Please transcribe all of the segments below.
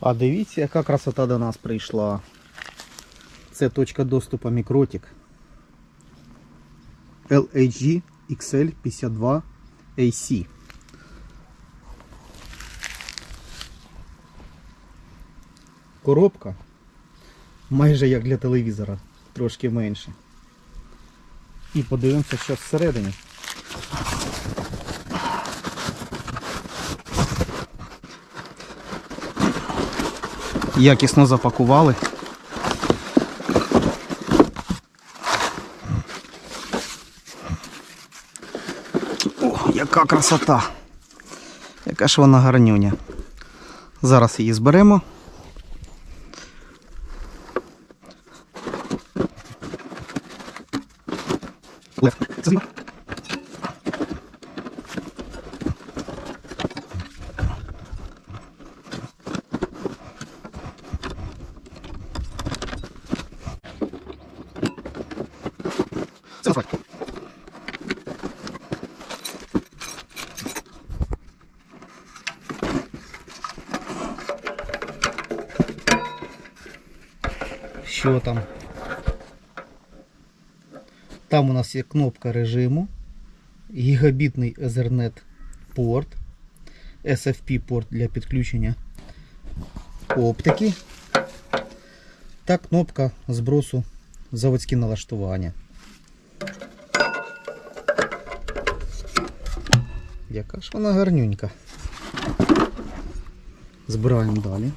А дивіться, яка красота до нас прийшла. Це точка доступу мікротик. LHG XL52 AC. Коробка майже як для телевізора, трошки менше. І подивимося, що всередині. Якісно запакували. О, яка красота! Яка ж вона гарнюня. Зараз її зберемо. Це насправді. Що там? Там у нас є кнопка режиму, гігабітний Ethernet порт, SFP порт для підключення оптики та кнопка збросу заводські налаштування. Яка ж вона гарнюнька. Збираємо далі.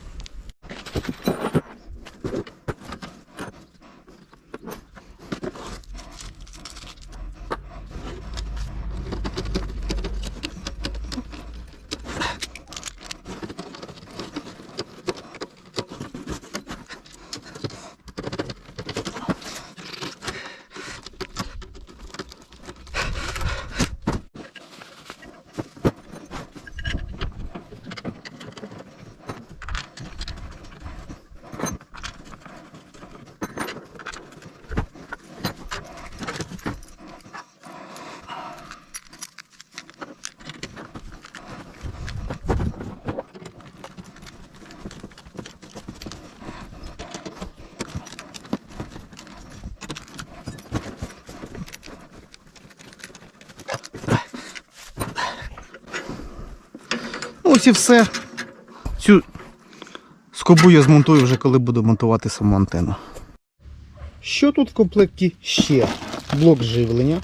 Ось і все. Цю скобу я змонтую вже коли буду монтувати саму антенну. Що тут в комплекті ще? Блок живлення.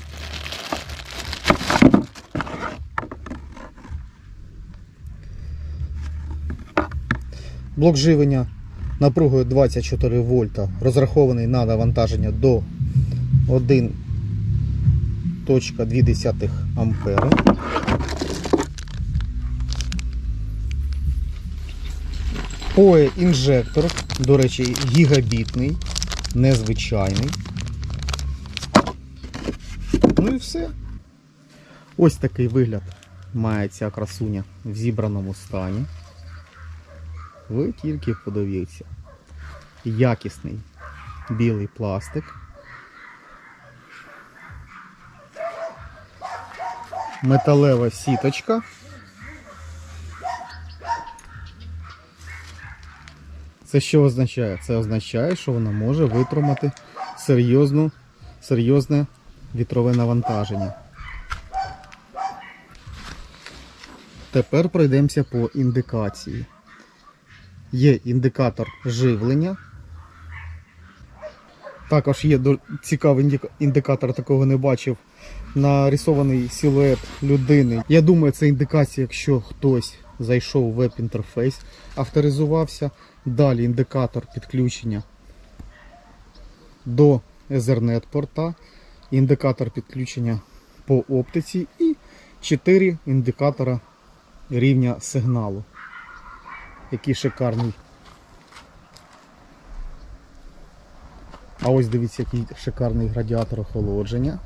Блок живлення напругою 24 вольта, розрахований на навантаження до 1.2 ампери. POE інжектор, до речі, гігабітний, незвичайний. Ну і все. Ось такий вигляд має ця красуня в зібраному стані. Ви тільки подивіться. Якісний білий пластик. Металева сіточка. Це що означає? Це означає, що вона може витримати серйозну, серйозне вітрове навантаження. Тепер пройдемося по індикації. Є індикатор живлення. Також є цікавий індикатор, такого не бачив. Нарисований силует людини. Я думаю, це індикація, якщо хтось зайшов в веб-інтерфейс, авторизувався. Далі індикатор підключення до Ethernet порта, індикатор підключення по оптиці і 4 індикатора рівня сигналу. Який шикарний. А ось дивіться, який шикарний радіатор охолодження.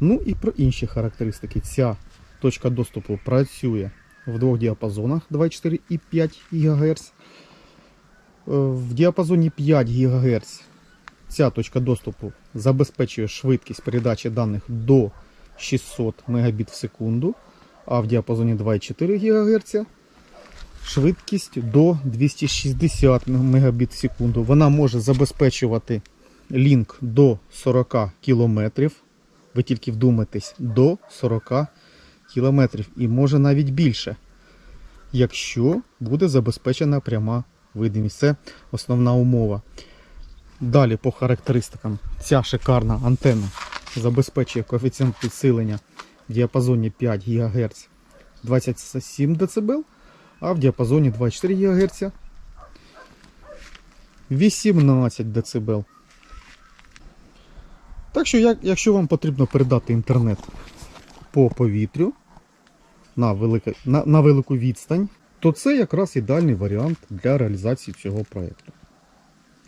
Ну і про інші характеристики. Ця точка доступу працює в двох діапазонах 2,4 і 5 ГГц. Е, В діапазоні 5 ГГц ця точка доступу забезпечує швидкість передачі даних до 600 Мбіт в секунду, а в діапазоні 2,4 ГГц швидкість до 260 Мбіт в секунду. Вона може забезпечувати лінк до 40 км. Ви тільки вдумайтесь, до 40 км і може навіть більше, якщо буде забезпечена пряма видимість. Це основна умова. Далі по характеристикам. Ця шикарна антенна забезпечує коефіцієнт підсилення в діапазоні 5 ГГц 27 дБ, а в діапазоні 24 ГГц 18 дБ. Так що, якщо вам потрібно передати інтернет по повітрю на, велике, на, на велику відстань, то це якраз ідеальний варіант для реалізації цього проєкту.